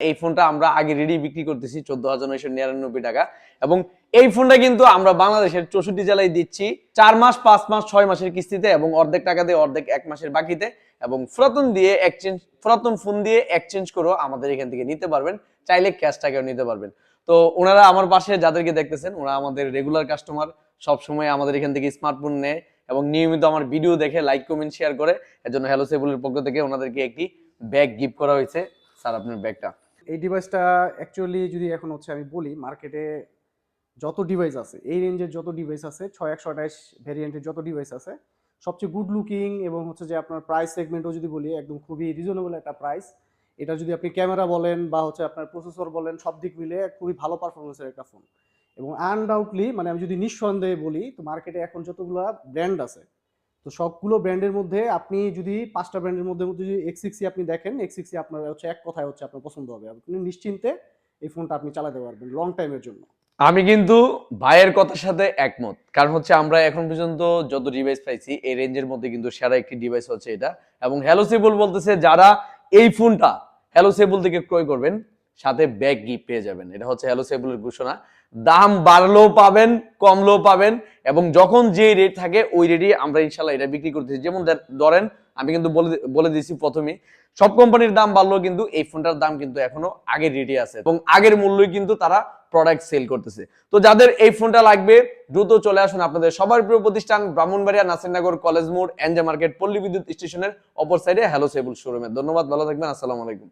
এই ফোনটা আমরা আগে রেডি বিক্রি করতেছি চোদ্দ হাজার নয়শো নিরানব্বই টাকা। এবং এই ফোনটা কিন্তু আমরা বাংলাদেশের চৌষট্টি জেলায় দিচ্ছি। চার মাস, পাঁচ মাস, ছয় মাসের কিস্তিতে এবং অর্ধেক টাকা দিয়ে অর্ধেক এক মাসের বাকিতে। এবং পুরাতন দিয়ে এক্সচেঞ্জ পুরাতন ফোন দিয়ে এক্সচেঞ্জ করেও আমাদের এখান থেকে নিতে পারবেন। চাইলে ক্যাশ টাকাও নিতে পারবেন। তো ওনারা আমার পাশে যাদেরকে দেখতেছেন, ওরা আমাদের রেগুলার কাস্টমার সবসময় আমাদের এখান থেকে স্মার্টফোন নেয় এবং নিয়মিত আমার ভিডিও দেখে লাইক কমেন্ট শেয়ার করে। এর জন্য হ্যালো সেবুলের পক্ষ থেকে ওনাদেরকে একটি ব্যাগ গিফট করা হয়েছে। স্যার, আপনার ব্যাগটা এই ডিভাইসটা অ্যাকচুয়ালি যদি এখন হচ্ছে আমি বলি মার্কেটে যত ডিভাইস আছে, এই রেঞ্জের যত ডিভাইস আছে, ছয় একশো আঠাশ ভ্যারিয়েন্টের যত ডিভাইস আছে, সবচেয়ে গুড লুকিং এবং হচ্ছে যে আপনার প্রাইস সেগমেন্টও যদি বলি, একদম খুবই রিজনেবল একটা প্রাইস এটা যদি আপনি ক্যামেরা বলেন বা হচ্ছে আপনার প্রসেসর বলেন, সব দিক মিলে খুবই ভালো পারফরমেন্সের একটা ফোন এবং আনডাউটলি মানে আমি যদি নিঃসন্দেহে বলি, তো মার্কেটে এখন যতগুলো ব্র্যান্ড আছে তো সবগুলো ব্র্যান্ডের মধ্যে আপনি যদি পাঁচটা ব্র্যান্ডের মধ্যে যদি এক্স সিক্সি আপনি দেখেন এক্স সিক্সি আপনার হচ্ছে এক কথায় হচ্ছে আপনার পছন্দ হবে। আপনি নিশ্চিন্তে এই ফোনটা আপনি চালাতে পারবেন লং টাইমের জন্য। আমি কিন্তু ভাইয়ের কথার সাথে একমত। কারণ হচ্ছে আমরা এখন পর্যন্ত যত ডিভাইস পাইছি, এই রেঞ্জের মধ্যে কিন্তু সেরা একটি ডিভাইস হচ্ছে এটা। এবং হ্যালো সেবল বলতেছে, যারা এই ফোনটা হ্যালো সেবল থেকে ক্রয় করবেন, সাথে ব্যাগ গিফট পেয়ে যাবেন। এটা হচ্ছে হ্যালো সেবলের ঘোষণা। দাম বাড়লেও পাবেন, কমলেও পাবেন এবং যখন যে রেট থাকে, ওই রেটই আমরা ইনশাল্লাহ এটা বিক্রি করতেছি যেমন ধরেন, আমি কিন্তু বলে বলে দিয়েছি প্রথমেই সব কোম্পানির দাম বাড়লেও কিন্তু এই ফোনটার দাম কিন্তু এখনও আগের রেটে আছে এবং আগের মূল্যই কিন্তু তারা প্রোডাক্ট সেল করতেছে। তো যাদের এই ফোনটা লাগবে, দ্রুত চলে আসুন আপনাদের সবার প্রিয় প্রতিষ্ঠান ব্রাহ্মণবাড়িয়া নাসিরনগর কলেজ মোড়, এনজে মার্কেট পল্লী বিদ্যুৎ স্টেশনের অপর সাইডে হ্যালো সেবুল শোরুমে ধন্যবাদ, ভালো থাকবেন, আসসালামু আলাইকুম।